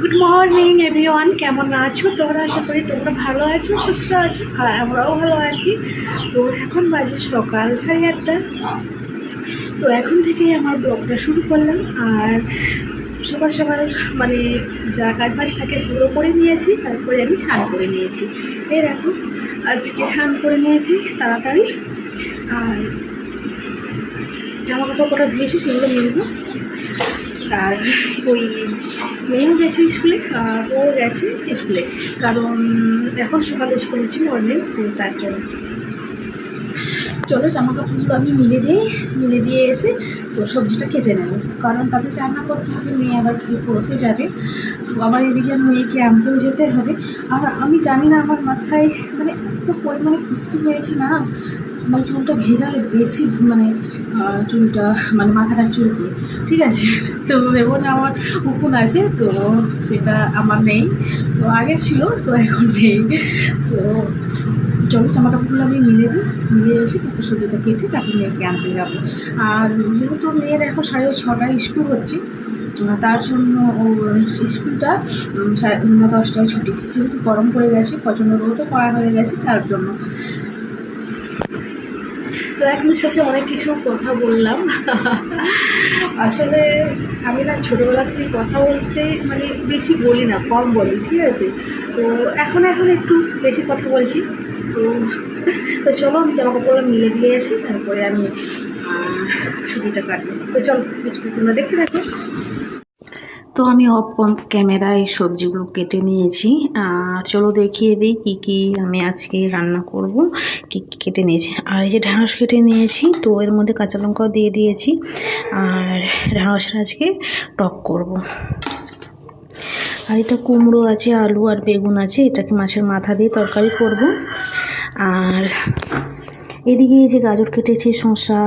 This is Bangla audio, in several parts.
গুড মর্নিং এভরিওয়ান কেমন আছো? তোমরা? আশা করি তোমরা ভালো আছো, সুস্থ আছো, আর আমরাও ভালো আছি। তো এখন বাজে সকাল সাড়ে আটটা। তো এখন থেকেই আমার ব্লগটা শুরু করলাম, আর সকাল সকাল মানে যা কাজ বাজ থাকে সেগুলো করে নিয়েছি, তারপরে আমি স্নান করে নিয়েছি। এই দেখো, আজকে স্নান করে নিয়েছি তাড়াতাড়ি, আর জামা কাপড় কটা ধুয়েছি সেগুলো মিলবো। আর ওই মেয়েও গেছে স্কুলে, আর ও গেছে স্কুলে। কারণ এখন সকালে স্কুল হচ্ছে মর্নিং তো তার জন্য। চলো জামা কাপড়গুলো আমি মিলে দিই, মিলে দিয়ে এসে তো সবজিটা কেটে নেব। কারণ তাদের রান্না করতে হবে, মেয়ে আবার কি পড়তে যাবে? তো আবার এদিকে মেয়েকে আনতেও যেতে হবে। আর আমি জানি না আমার মাথায় মানে এত পরিমাণে খুচকি হয়েছে না মানে চুলটা ভেজালে বেশি মানে চুলটা মানে মাথাটা চুলকে, ঠিক আছে? তো এবং আমার উকুন আছে, তো সেটা আমার নেই। তো আগে ছিল, তো এখন নেই। তো চলো জামা কাপড়গুলো আমি মিলে দিই, মিলে এসে তারপর সবজিটা কেটে তারপর মেয়েকে আনতে যাব। আর যেহেতু মেয়ের এখন সাড়ে ছটায় স্কুল হচ্ছে তার জন্য ওর স্কুলটা দশটায় ছুটি। যেহেতু গরম পড়ে গেছে, প্রচণ্ড রোদও করা হয়ে গেছে, তার জন্য। তো এখন শেষে অনেক কিছু কথা বললাম। আসলে আমি না ছোটোবেলা থেকে কথা বলতে মানে বেশি বলি না, কম বলি, ঠিক আছে? তো এখন এখন একটু বেশি কথা বলছি। তো তো চলো আমি জামা কাপড়গুলো মিলে দিয়ে আসি, তারপরে আমি ছবিটা কাটবো। তো চলো তোমরা দেখতে থাকো। তো আমি অফ ক্যামেরায় সবজিগুলো কেটে নিয়েছি। চলো দেখিয়ে দিই কী কী আমি আজকে রান্না করব, কী কী কেটে নিয়েছি। আর এই যে ঢ্যাঁড়স কেটে নিয়েছি, তো এর মধ্যে কাঁচা লঙ্কাও দিয়ে দিয়েছি। আর ঢ্যাঁড়সের আজকে টক করব। আর এটা কুমড়ো আছে, আলু আর বেগুন আছে, এটাকে মাছের মাথা দিয়ে তরকারি করব। আর এদিকে এই যে গাজর কেটেছি, শসা,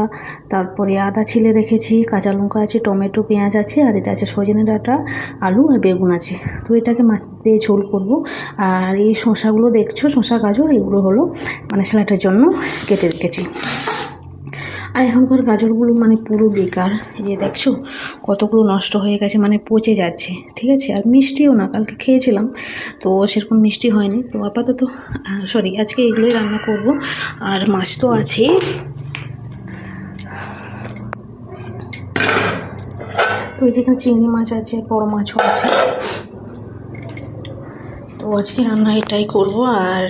তারপরে আদা ছিলে রেখেছি, কাঁচা লঙ্কা আছে, টমেটো, পেঁয়াজ আছে, আর এটা আছে সজনে ডাঁটা, আলু আর বেগুন আছে। তো এটাকে মাছ দিয়ে ঝোল করব। আর এই শসাগুলো দেখছ, শসা, গাজর, এগুলো হলো মানে স্যালাডের জন্য কেটে রেখেছি। আর এখনকার গাজরগুলো মানে পুরো বেকার। যে দেখছ, কতগুলো নষ্ট হয়ে গেছে মানে পচে যাচ্ছে, ঠিক আছে? আর মিষ্টিও না, কালকে খেয়েছিলাম, তো সেরকম মিষ্টি হয়নি। তো আপাতত সরি আজকে এগুলোই রান্না করব। আর মাছ তো আছে। তো যেখানে চিংড়ি মাছ আছে, বড় মাছও আছে। তো আজকে রান্না এটাই করব। আর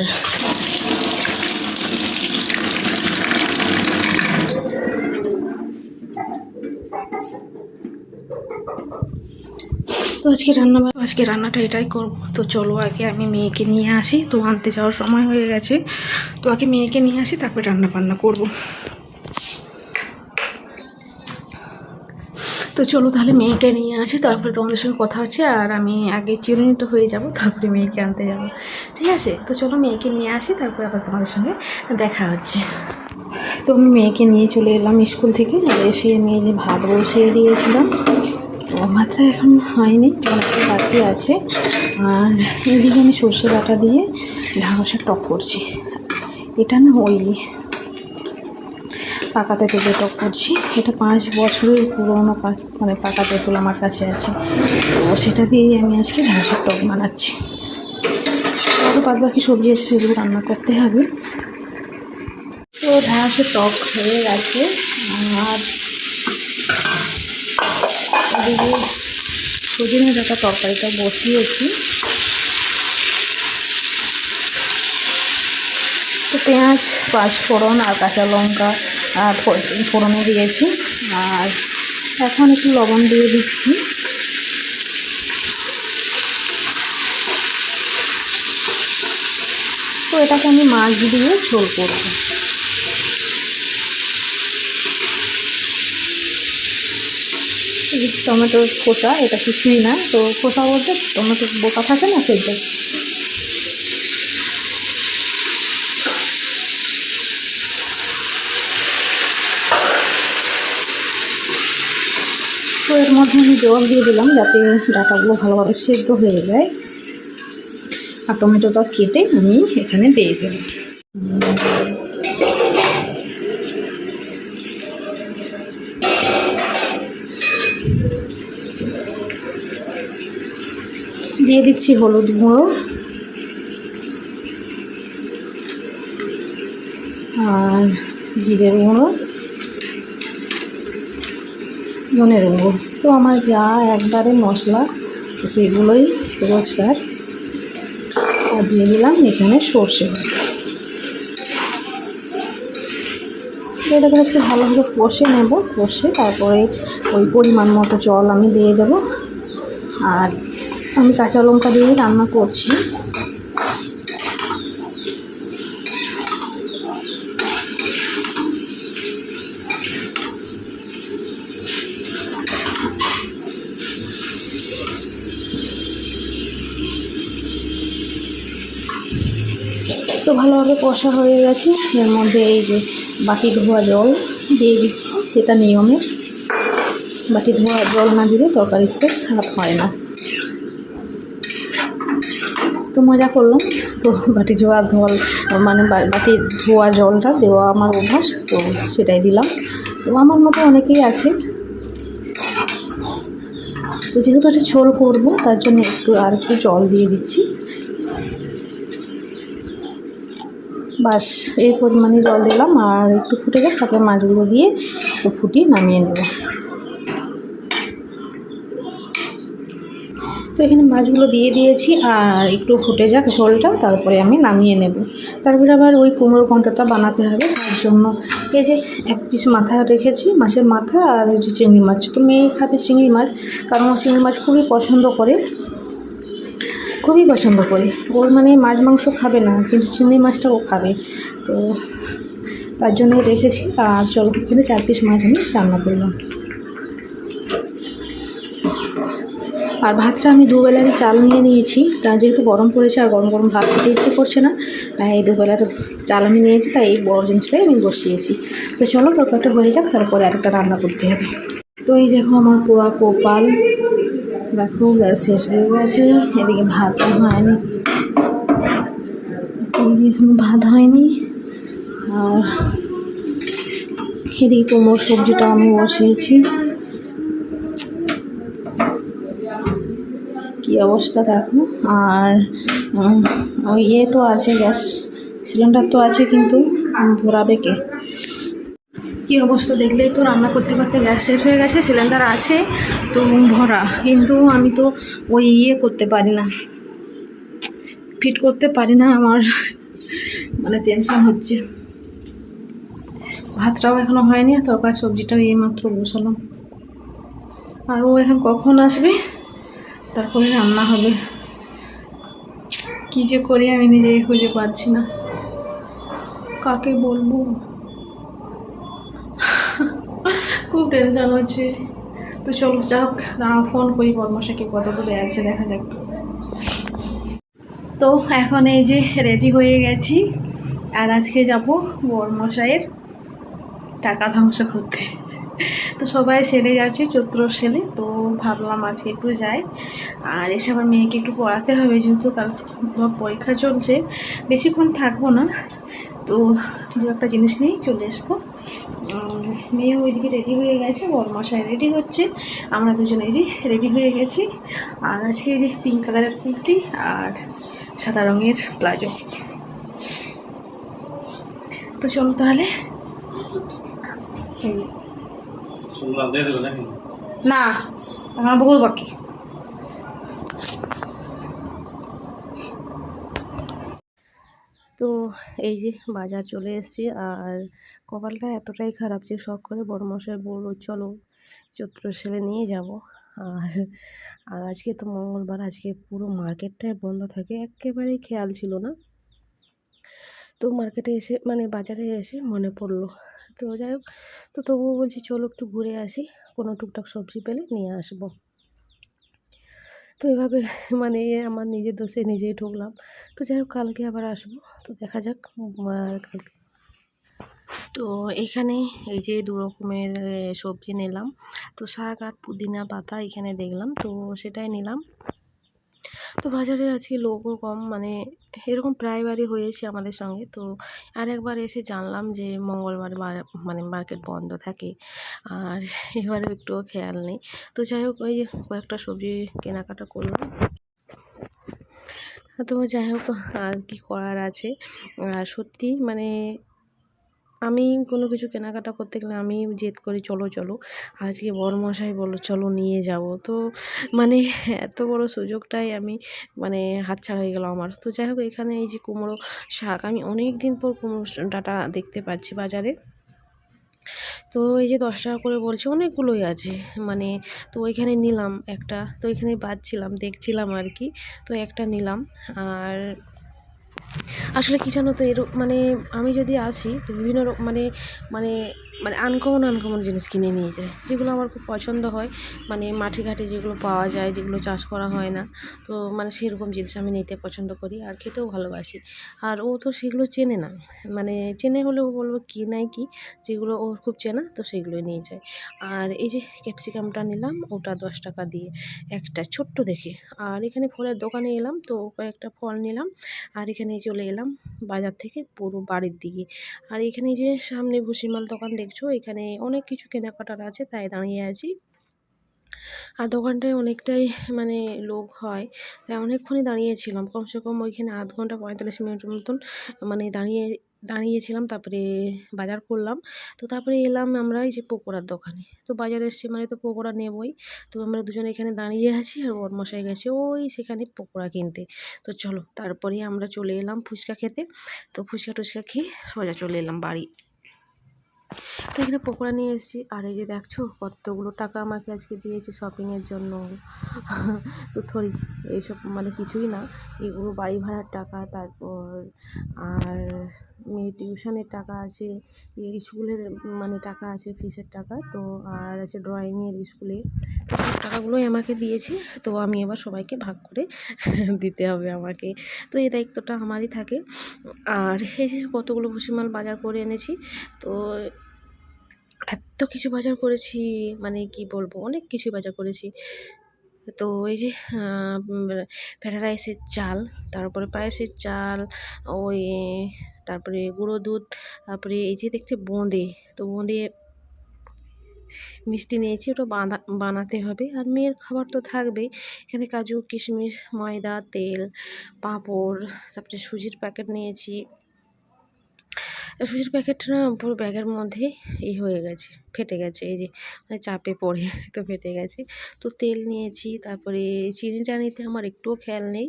তো আজকে রান্না আজকে রান্নাটা এটাই করব। তো চলো আগে আমি মেয়েকে নিয়ে আসি। তো আনতে যাওয়ার সময় হয়ে গেছে। তো আগে মেয়েকে নিয়ে আসি, তারপরে রান্না বান্না করব। তো চলো তাহলে মেয়েকে নিয়ে আসি, তারপরে তোমাদের সঙ্গে কথা হচ্ছে, আর আমি আগে চিরুনিত হয়ে যাব, তারপরে মেয়েকে আনতে যাব। ঠিক আছে? তো চলো মেয়েকে নিয়ে আসি, তারপরে আবার তোমাদের সঙ্গে দেখা হচ্ছে। তো আমি মেয়েকে নিয়ে চলে এলাম স্কুল থেকে। এসে মেয়ে ভাত বসিয়ে দিয়েছিলাম। তো মাত্রা এখন হয়নি, অনেকটা বাকি আছে। আর এদিকে আমি সর্ষে বাটা দিয়ে ঢাকসা টক করছি। এটা না ওই পাকা তেঁতুল টক করছি। এটা পাঁচ বছরের পুরোনো মানে পাকা তেঁতুল আমার কাছে আছে। তো সেটা দিয়েই আমি আজকে ঢাকসার টক বানাচ্ছি। আরও বাদ বাকি সবজি আছে সেগুলো রান্না করতে হবে। তো ঢাকাশে টক হয়ে গেছে। আর এদিকে সজনে ডাটা তরকারিটা বসিয়েছি। তো পেঁয়াজ, পাঁচফোড়ন আর কাঁচা লঙ্কা ফোড়নে দিয়েছি। আর এখন একটু লবণ দিয়ে দিচ্ছি। তো এটাকে আমি মাছ দিয়ে ঝোল করব এই যে টমেটোর খোসা, এটা কিছুই না, তো খোসা বলতে টমেটো বোকা থাকে না সেইটা তো এর মধ্যে আমি জল দিয়ে দিলাম যাতে ডাটাগুলো ভালোভাবে সেদ্ধ হয়ে যায়। আর টমেটোটা কেটে আমি এখানে দিয়ে দেবো দিয়ে দিচ্ছি হলুদ গুঁড়ো। আর জিরের গুঁড়ো। ধনের গুঁড়ো। তো আমার যা একবারে মশলা, সেগুলোই রোজকার। আর দিয়ে দিলাম এখানে সর্ষে এটাকে একটু ভালোভাবে কষে নেব, কষে তারপরে ওই পরিমাণ মতো জল আমি দিয়ে দেবো। আর আমি কাঁচা লঙ্কা দিয়ে রান্না করছি। তো ভালোভাবে কষা হয়ে গেছে। এর মধ্যে এই যে বাটি ধোয়া জল দিয়ে দিচ্ছি, যেটা নিয়মের বাটি ধোয়া জল না দিলে তরকারিতে স্বাদ হয় না। তো মজা করলাম। তো বাটি ধোয়া জল মানে বাটি ধোয়া জলটা দেওয়া আমার অভ্যাস, তো সেটাই দিলাম। তো আমার মতো অনেকেই আছে। তো যেহেতু একটা ঝোল করব, তার জন্য একটু আর একটু জল দিয়ে দিচ্ছি। বাস, এই পরিমাণে জল দিলাম আর একটু ফুটে যাক তারপরে মাছগুলো দিয়ে ফুটিয়ে নামিয়ে নেব। এখানে মাছগুলো দিয়ে দিয়েছি আর একটু ফুটে যাক ঝোলটা, তারপরে আমি নামিয়ে নেব। তারপরে আবার ওই কুমড়ো ঘন্টটা বানাতে হবে তার জন্য। এই যে এক পিস মাথা রেখেছি, মাছের মাথা আর যে চিংড়ি মাছ। তো মেয়ে খাবে চিংড়ি মাছ, কারণ ও চিংড়ি মাছ খুবই পছন্দ করে। খুবই পছন্দ করে। ওর মানে মাছ মাংস খাবে না, কিন্তু চিংড়ি মাছটা ও খাবে। তো তার জন্য রেখেছি, আর চলো এখানে চার পিস মাছ আমি রান্না করলাম। আর ভাতটা আমি দুবেলারই চাল নিয়ে নিয়েছি। তা যেহেতু গরম পড়েছে আর গরম গরম ভাত খেতে ইচ্ছে করছে না, তাই এই দুবেলা তো চাল আমি নিয়েছি, তাই এই বড় জিনিসটাই আমি বসিয়েছি। তো চলো তরকারিটা হয়ে যাক, তারপরে আরেকটা রান্না করতে হবে। তো এই দেখো আমার পোড়া কোপাল। দেখো, গ্যাস শেষ হয়ে গেছে, এদিকে ভাত হয়নি। এখনও ভাত হয়নি। আর এদিকে কোমর সবজিটা আমি বসিয়েছি। কি অবস্থা দেখো? আর ইয়ে তো আছে, গ্যাস সিলিন্ডার তো আছে কিন্তু ভরাবে কে? কী অবস্থা দেখলেই তো রান্না করতে করতে গ্যাস শেষ হয়ে গেছে, সিলিন্ডার আছে, তো ভরা। কিন্তু আমি তো ওই ইয়ে করতে পারি না। ফিট করতে পারি না আমার মানে টেনশন হচ্ছে। ভাতটাও এখনও হয়নি তরকারি সবজিটাও এইমাত্র বসালাম। আর ও এখন কখন আসবে? তারপরে রান্না হবে। কী যে করি আমি নিজেই খুঁজে পাচ্ছি না। কাকে বলব? খুব টেনশন হচ্ছে। তো চলো যাক ফোন করি বদমাসাকে কত দূরে আছে দেখা যাক। তো এখন এই যে রেডি হয়ে গেছি, আর আজকে যাব বর্মশাইয়ের টাকা ধ্বংস করতে। তো সবাই সেলে যাচ্ছে চৈত্র সেলে। তো ভাবলাম আজকে একটু যাই। আর এসে আবার মেয়েকে একটু পড়াতে হবে যেহেতু কাল পরীক্ষা চলছে। বেশিক্ষণ থাকব না। তো দু একটা জিনিস নিয়েই চলে আসব। মেয়ে ওইদিকে রেডি হয়ে গেছে বরমশাই রেডি হচ্ছে। আমরা দুজনে যে রেডি হয়ে গেছি। আর আজকে যে পিঙ্ক কালারের কুর্তি আর সাদা রঙের প্লাজো। তো চলো তাহলে এই শুনলাম দিয়ে দেবে নাকি না আমার বহু বাকি। তো এই যে বাজার চলে এসেছি আর কপালটা এতটাই খারাপ যে শখ করে বড় মশাই বলল চলো চৈত্র সেলে নিয়ে যাব। আর আর আজকে তো মঙ্গলবার আজকে পুরো মার্কেটটাই বন্ধ থাকে একেবারেই খেয়াল ছিল না। তো মার্কেটে এসে মানে বাজারে এসে মনে পড়ল তো যাই হোক, তো তবুও বলছি চলো একটু ঘুরে আসি, কোনো টুকটাক সবজি পেলে নিয়ে আসব। তো এভাবে মানে আমার নিজের দোষে নিজেই ঢুকলাম তো যাই হোক, কালকে আবার আসব, তো দেখা যাক কালকে। তো এখানে এই যে দু রকমের সবজি নিলাম। তো শাক আর পুদিনা পাতা এখানে দেখলাম, তো সেটাই নিলাম। তো বাজারে আজকে লোকও কম মানে এরকম প্রায়বারই হয়েছে আমাদের সঙ্গে। তো আর একবার এসে জানলাম যে মঙ্গলবার মানে মার্কেট বন্ধ থাকে, আর এবারে একটুও খেয়াল নেই। তো যাই হোক, ওই কয়েকটা সবজি কেনাকাটা করলাম। তো যাই হোক, আর কি করার আছে? আর সত্যি মানে আমি কোনো কিছু কেনাকাটা করতে গেলে আমি জেদ করি, চলো চলো, আজকে বড়মশাই বলো চলো নিয়ে যাব। তো মানে এত বড় সুযোগটাই আমি মানে হাতছাড়া হয়ে গেল আমার। তো যাই হোক, এখানে এই যে কুমড়ো শাক, আমি অনেক দিন পর কুমড়ো ডাঁটা দেখতে পাচ্ছি বাজারে। তো এই যে দশ টাকা করে বলছে, অনেকগুলোই আছে। মানে তো ওইখানে নিলাম একটা, তো ওইখানে বাজছিলাম দেখছিলাম আর কি, তো একটা নিলাম। আর আসলে কী জানো তো এর মানে আমি যদি আসি তো বিভিন্ন মানে মানে মানে আনকমন আনকমন জিনিস কিনে নিয়ে যায়। যেগুলো আমার খুব পছন্দ হয়। মানে মাঠে ঘাটে যেগুলো পাওয়া যায়, যেগুলো চাষ করা হয় না। তো মানে সেরকম জিনিস আমি নিতে পছন্দ করি আর খেতেও ভালোবাসি। আর ও তো সেগুলো চেনে না। মানে চেনে হলেও বলব কি নাই কি, যেগুলো ওর খুব চেনা, তো সেগুলোই নিয়ে যায়। আর এই যে ক্যাপসিকামটা নিলাম, ওটা দশ টাকা দিয়ে। একটা ছোট্ট দেখে। আর এখানে ফলের দোকানে এলাম, তো কয়েকটা ফল নিলাম। আর এখানে চলে এলাম বাজার থেকে পুরো বাড়ির দিকে। আর এখানে যে সামনে ভুসিমাল দোকান দেখছ, এখানে অনেক কিছু কেনাকাটার আছে, তাই দাঁড়িয়ে আছি। আর দোকানটায় অনেকটাই মানে লোক হয়, তাই অনেকক্ষণই দাঁড়িয়েছিলাম। কমসে কম ওইখানে আধ ঘণ্টা পঁয়তাল্লিশ মিনিটের মতন মানে দাঁড়িয়ে, দাঁড়িয়েছিলাম, তারপরে বাজার করলাম। তো তারপরে এলাম আমরা এই যে পকোড়ার দোকানে। তো বাজারে এসছি মানে তো পকোড়া নেবই। তো আমরা দুজনে এখানে দাঁড়িয়ে আছি আর বরমশাই গেছে ওই সেখানে পকোড়া কিনতে। তো চলো, তারপরে আমরা চলে এলাম ফুচকা খেতে। তো ফুচকা টুচকা খেয়ে সোজা চলে এলাম বাড়ি। তো এখানে পকোড়া নিয়ে এসেছি। আর এই যে দেখছ, কতগুলো টাকা আমাকে আজকে দিয়েছে শপিংয়ের জন্য। তো থরি এইসব মানে কিছুই না। এগুলো বাড়ি ভাড়ার টাকা, তারপর আর মেয়ে টিউশনের টাকা আছে স্কুলের মানে টাকা আছে ফিসের টাকা। তো আর আছে ড্রয়িংয়ের স্কুলে। তো সব টাকাগুলোই আমাকে দিয়েছে। তো আমি এবার সবাইকে ভাগ করে দিতে হবে আমাকে। তো এই দায়িত্বটা আমারই থাকে। আর এই যে কতগুলো ভুসিমাল বাজার করে এনেছি, তো এত কিছু বাজার করেছি মানে কি বলব, অনেক কিছুই বাজার করেছি। তো এই যে ফ্রাইড রাইসের চাল, তারপরে পায়েসের চাল, ওই, তারপরে গুঁড়ো দুধ, তারপরে এই যে দেখছে বোঁদে, তো বোঁদে মিষ্টি নিয়েছি, ওটা বাঁধা, বানাতে হবে। আর মেয়ের খাবার তো থাকবেই, এখানে কাজু, কিশমিশ, ময়দা, তেল, পাঁপড়, তারপরে সুজির প্যাকেট নিয়েছি। সুজির প্যাকেটটা না পুরো ব্যাগের মধ্যে এই হয়ে গেছে, ফেটে গেছে, এই যে মানে চাপে পড়ে তো ফেটে গেছে। তো তেল নিয়েছি, তারপরে চিনিটা নিতে আমার একটুও খেয়াল নেই।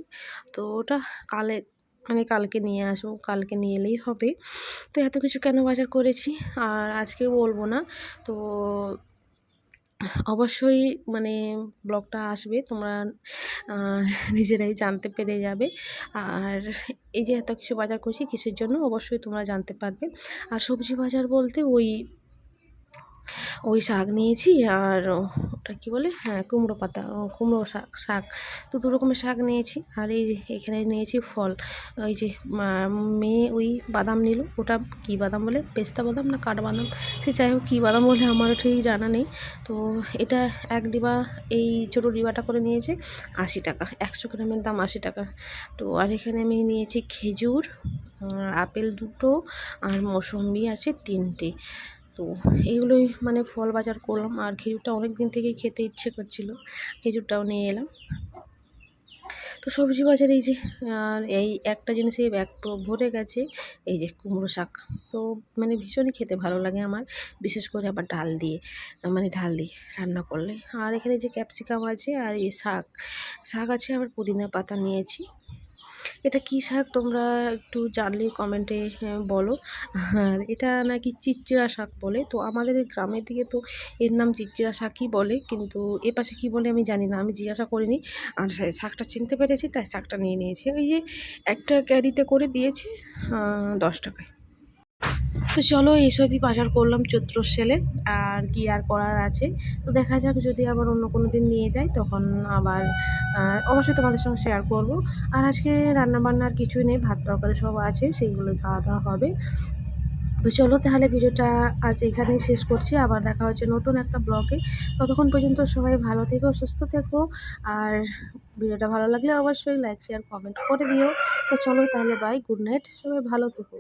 তো ওটা কালে মানে কালকে নিয়ে আসব, কালকে নিয়ে এলেই হবে। তো এত কিছু কেন বাজার করেছি? আর আজকে বলব না। তো অবশ্যই মানে ব্লগটা আসবে, তোমরা নিজেরাই জানতে পেরে যাবে। আর এই যে এত কিছু বাজার করছি, কিসের জন্য? অবশ্যই তোমরা জানতে পারবে। আর সবজি বাজার বলতে ওই ওই শাক নিয়েছি আর ওটা কী বলে? হ্যাঁ কুমড়ো পাতা কুমড়ো শাক শাক। তো দু রকমের শাক নিয়েছি। আর এই যে এখানে নিয়েছি ফল। ওই যে মেয়ে ওই বাদাম নিল। ওটা কী বাদাম বলে? পেস্তা বাদাম না কাঠবাদাম? সে যাই হোক, কী বাদাম বলে আমারও ঠিক জানা নেই। তো এটা এক ডিবা এই ছোটো ডিবাটা করে নিয়েছে, আশি টাকা। একশো গ্রামের দাম আশি টাকা। তো আর এখানে আমি নিয়েছি খেজুর আপেল দুটো আর মৌসম্বি আছে তিনটে। তো এইগুলোই মানে ফল বাজার করলাম। আর খেজুরটা অনেক দিন থেকেই খেতে ইচ্ছে করছিল। খেজুরটাও নিয়ে এলাম। তো সবজি বাজারে এই যে, আর এই একটা জিনিসে পুরো ভরে গেছে, এই যে কুমড়ো শাক। তো মানে ভীষণই খেতে ভালো লাগে আমার, বিশেষ করে আবার ডাল দিয়ে মানে ডাল দিয়ে রান্না করলে। আর এখানে যে ক্যাপসিকাম আছে আর এই শাক শাক আছে, আবার পুদিনা পাতা নিয়েছি। এটা কি শাক তোমরা একটু জানলে কমেন্টে বলো। আর এটা নাকি চিচিড়া শাক বলে? তো আমাদের গ্রামের দিকে তো এর নাম চিচিড়া শাকই বলে, কিন্তু এ পাশে কী বলে আমি জানি না, আমি জিজ্ঞাসা করিনি। আর শাকটা চিনতে পেরেছি, তাই শাকটা নিয়ে নিয়েছি। ওই যে একটা ক্যারিতে করে দিয়েছে দশ টাকায়। তো চলো এইসবই বাজার করলাম চৈত্র সেলে, আর কি আর করার আছে। তো দেখা যাক যদি আবার অন্য কোনো দিন নিয়ে যাই, তখন আবার অবশ্যই তোমাদের সঙ্গে শেয়ার করব। আর আজকে রান্নাবান্নার কিছুই নেই, ভাত, তরকারি সব আছে, সেইগুলোই খাওয়া দাওয়া হবে। তো চলো তাহলে ভিডিওটা আজ এখানেই শেষ করছি। আবার দেখা হচ্ছে নতুন একটা ব্লগে। ততক্ষণ পর্যন্ত সবাই ভালো থেকো, সুস্থ থেকো। আর ভিডিওটা ভালো লাগলে অবশ্যই লাইক শেয়ার কমেন্ট করে দিও। তো চলো তাহলে বাই গুড নাইট সবাই ভালো থেকো।